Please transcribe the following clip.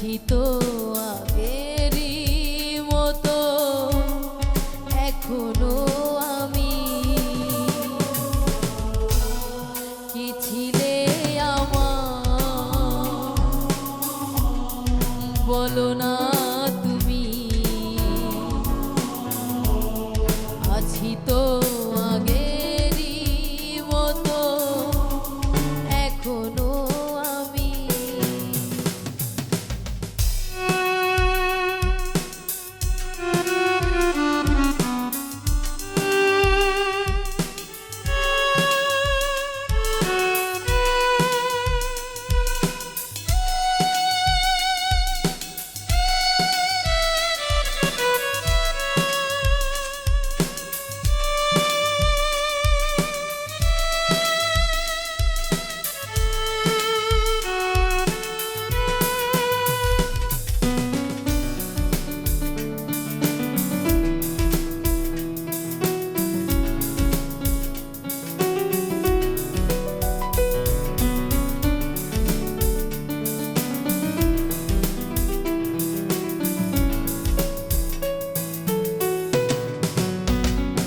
আছি তো আগেরই মতো এখনও আমি। কি ছিলে আমার? বলো না